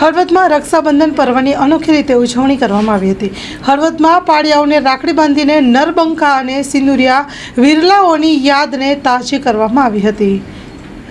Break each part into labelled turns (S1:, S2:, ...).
S1: હળવદમાં રક્ષાબંધન પર્વની અનોખી રીતે ઉજવણી કરવામાં આવી હતી. હળવદમાં પાળિયાઓને રાખડી બાંધીને નરબંકા અને સિંદુરિયા વિરલાઓની યાદને તાજી કરવામાં આવી હતી.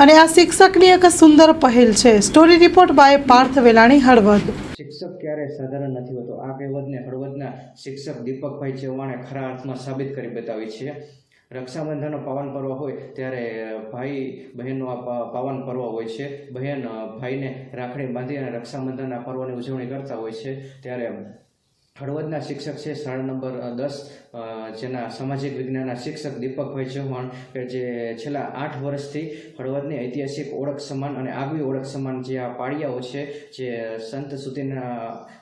S1: અને આ શિક્ષકની એક સુંદર પહેલ છે. Story report by Parth Velani, Halvad.
S2: શિક્ષક ક્યારેય સાધારણ નથી હોતો. આ કહેવતને હળવદના શિક્ષક દીપકભાઈ ચૌહાણે ખરા અર્થમાં સાબિત કરી બતાવી છે. રક્ષાબંધનનો પાવન પર્વ હોય ત્યારે ભાઈ બહેનનો આ પાવન પર્વ હોય છે. બહેન ભાઈને રાખડી બાંધી અને રક્ષાબંધનના પર્વની ઉજવણી કરતા હોય છે. ત્યારે હળવદના શિક્ષક છે, શાળા નંબર દસ જેના સામાજિક વિજ્ઞાનના શિક્ષક દીપકભાઈ ચૌહાણ, કે જે છેલ્લા આઠ વર્ષથી હળવદની ઐતિહાસિક ઓળખ સમાન અને આગવી ઓળખ સમાન જે આ પાળિયાઓ છે, જે સંત સુધીના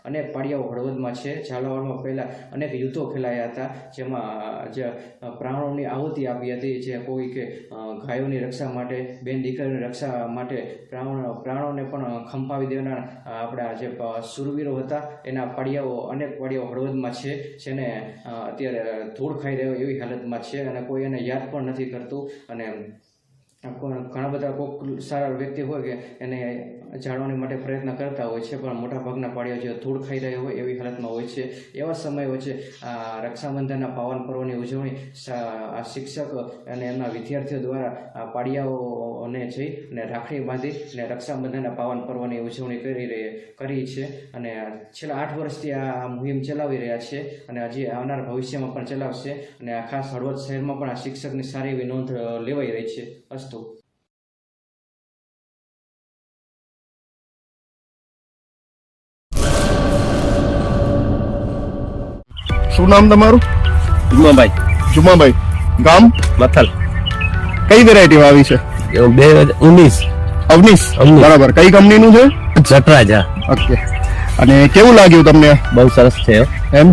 S2: અનેક પાળિયાઓ હળવદમાં છે. ઝાલાવાડમાં પહેલાં અનેક યુદ્ધો ખેલાયા હતા, જેમાં જે પ્રાણોની આહુતિ આપી હતી, જે કોઈ કે ગાયોની રક્ષા માટે, બેન દીકરીની રક્ષા માટે પ્રાણ, પ્રાણોને પણ ખંપાવી દેવાના આપણા જે સુરવીરો હતા, એના પાળિયાઓ અનેક પાળિયાઓ હળવદમાં છે જેને ને અત્યારે ધૂળ ખાઈ રહ્યો એવી હાલતમાં છે અને કોઈ એને યાદ પણ નથી કરતું અને ઘણા બધા કોઈક સારા વ્યક્તિ હોય કે એને જાળવણી માટે પ્રયત્ન કરતા હોય છે, પણ મોટા ભાગના પાળીઓ જે ધૂળ ખાઈ રહ્યા હોય એવી હાલતમાં હોય છે. એવા સમય હોય છે, આ રક્ષાબંધનના પાવન પર્વની ઉજવણી આ શિક્ષક અને એમના વિદ્યાર્થીઓ દ્વારા આ પાળિયાઓને જઈ અને રાખડી બાંધી અને રક્ષાબંધનના પાવન પર્વની ઉજવણી કરી રહી, કરી છે. અને છેલ્લા આઠ વર્ષથી આ મુહિમ ચલાવી રહ્યા છે અને હજી આવનાર ભવિષ્યમાં પણ ચલાવશે. અને આ ખાસ હળવદ શહેરમાં પણ આ શિક્ષકની સારી એવી નોંધ લેવાઈ રહી છે. અસ્તુ
S3: શું નામ તમારું?
S4: જુમાભાઈ.
S3: જુમાભાઈ. ગામ?
S4: મથલ.
S3: કઈ વેરાયટી વાવી છે?
S4: બે હજાર ઉન્નીસ. અવનીસ.
S3: બરાબર. કઈ કંપનીનું છે?
S4: જટરાજા.
S3: ઓકે. અને કેવું લાગ્યું તમને?
S4: બહુ સરસ છે
S3: એમ?